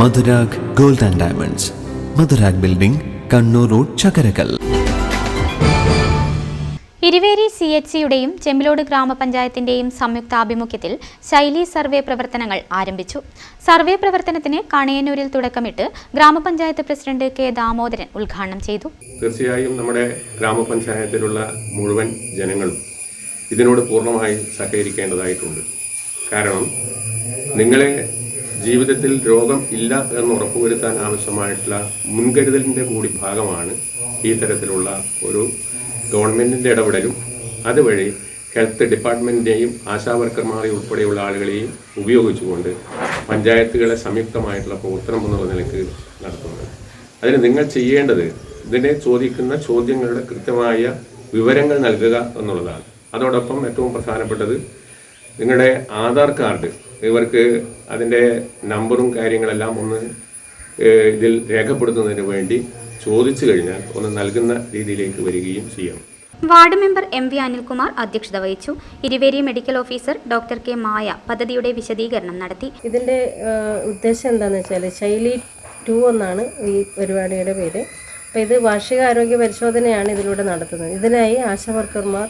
Madhurag gold and diamonds. Madhurag building Kannur road Chakkarakkal. Iruveri C H സിയുടെയും Chembilode ഗ്രാമപഞ്ചായത്തിന്റെയും സംയുക്താഭിമുഖ്യത്തിൽ ശൈലി survey പ്രവർത്തനങ്ങൾ ആരംഭിച്ചു. സർവേ പ്രവർത്തനത്തിന് കണയന്നൂരിൽ തുടക്കമിട്ട് ഗ്രാമപഞ്ചായത്ത് പ്രസിഡന്റ് കെ ദാമോദരൻ ഉദ്ഘാടനം ചെയ്തു. തീർച്ചയായും നമ്മുടെ ഗ്രാമപഞ്ചായത്തിലുള്ള മുഴുവൻ ജനങ്ങളും ഇതിനോട് പൂർണമായി സഹകരിക്കേണ്ടതായിട്ടുണ്ട്. കാരണം നിങ്ങളെ ജീവിതത്തിൽ രോഗം ഇല്ല എന്ന് ഉറപ്പുവരുത്താൻ ആവശ്യമായിട്ടുള്ള മുൻകരുതലിന്റെ കൂടി ഭാഗമാണ് ഈ തരത്തിലുള്ള ഒരു ഗവൺമെന്റിന്റെ ഇടപെടലും. അതുവഴി ഹെൽത്ത് ഡിപ്പാർട്ട്മെന്റിനെയും ആശാവർക്കർമാരെയും ഉൾപ്പെടെയുള്ള ആളുകളെയും ഉപയോഗിച്ചുകൊണ്ട് പഞ്ചായത്തുകളെ സംയുക്തമായിട്ടുള്ള പ്രവർത്തനം എന്നുള്ള നിലയ്ക്ക് നടത്തുന്നത് അതിന് നിങ്ങൾ ചെയ്യേണ്ടത് ഇതിനെ ചോദിക്കുന്ന ചോദ്യങ്ങളുടെ കൃത്യമായ വിവരങ്ങൾ നൽകുക എന്നുള്ളതാണ്. അതോടൊപ്പം ഏറ്റവും പ്രധാനപ്പെട്ടത് നിങ്ങളുടെ ആധാർ കാർഡ് ഇവർക്ക് അതിന്റെ നമ്പറും കാര്യങ്ങളെല്ലാം ഒന്ന് ഇതിൽ രേഖപ്പെടുത്തുന്നതിന് വേണ്ടി ചോദിച്ചു കഴിഞ്ഞാൽ ഒന്ന് നൽകുന്ന രീതിയിലേക്ക് വരികയും ചെയ്യാം. Ward member M V Anilkumar അധ്യക്ഷത വഹിച്ചു. Iruveri medical officer doctor K Maya പദ്ധതിയുടെ വിശദീകരണം നടത്തി. ഇതിന്റെ ഉദ്ദേശം എന്താണെന്ന് വെച്ചാൽ ശൈലി ടു എന്നാണ് ഈ പരിപാടിയുടെ പേര്. അപ്പോൾ ഇത് വാർഷിക ആരോഗ്യ പരിശോധനയാണ് ഇതിലൂടെ നടത്തുന്നത്. ഇതിനായി ആശാ വർക്കർമാർ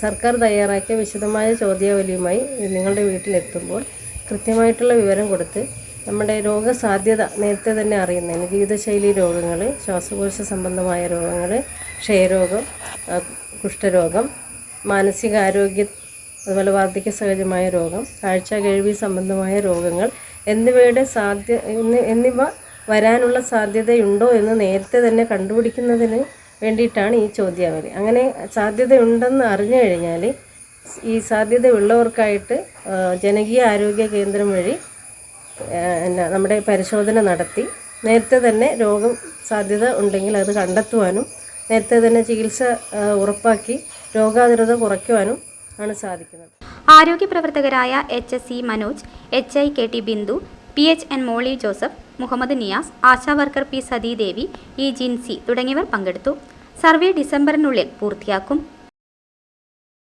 സർക്കാർ തയ്യാറാക്കിയ വിശദമായ ചോദ്യാവലിയുമായി നിങ്ങളുടെ വീട്ടിലെത്തുമ്പോൾ കൃത്യമായിട്ടുള്ള വിവരം കൊടുത്ത് നമ്മുടെ രോഗസാധ്യത നേരത്തെ തന്നെ അറിയുന്നതിന് ജീവിതശൈലി രോഗങ്ങൾ ശ്വാസകോശ സംബന്ധമായ രോഗങ്ങൾ ക്ഷയരോഗം കുഷ്ഠരോഗം മാനസികാരോഗ്യ അതുപോലെ വാർദ്ധക്യ സഹജമായ രോഗം കാഴ്ച കേൾവി സംബന്ധമായ രോഗങ്ങൾ എന്നിവയുടെ സാധ്യ എന്നി- എന്നിവ വരാനുള്ള സാധ്യതയുണ്ടോ എന്ന് നേരത്തെ തന്നെ കണ്ടുപിടിക്കുന്നതിന് വേണ്ടിയിട്ടാണ് ഈ ചോദ്യാവലി അങ്ങനെ സാധ്യതയുണ്ടെന്ന് അറിഞ്ഞു കഴിഞ്ഞാൽ ഈ സാധ്യതയുള്ളവർക്കായിട്ട് ജനകീയ ആരോഗ്യ കേന്ദ്രം വഴി എന്നാ നമ്മുടെ പരിശോധന നടത്തി. നേരത്തെ തന്നെ രോഗം സാധ്യത ഉണ്ടെങ്കിൽ അത് കണ്ടെത്തുവാനും നേരത്തെ തന്നെ ചികിത്സ ഉറപ്പാക്കി രോഗാതിരത കുറയ്ക്കുവാനും ആണ് സാധിക്കുന്നത്. ആരോഗ്യ പ്രവർത്തകരായ H S C Manoj H I K T Bindu P H N Molly Joseph Muhammad Niyas Asha worker P Sathidevi E Jincy തുടങ്ങിയവർ പങ്കെടുത്തു. സർവേ ഡിസംബറിനുള്ളിൽ പൂർത്തിയാക്കും.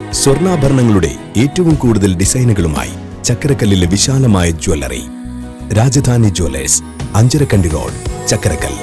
സ്വർണാഭരണങ്ങളുടെ ഏറ്റവും കൂടുതൽ ഡിസൈനുകളുമായി ചക്കരക്കല്ലിലെ വിശാലമായ jewellery. Rajadhani jewellers Ancharakandy road Chakkarakkal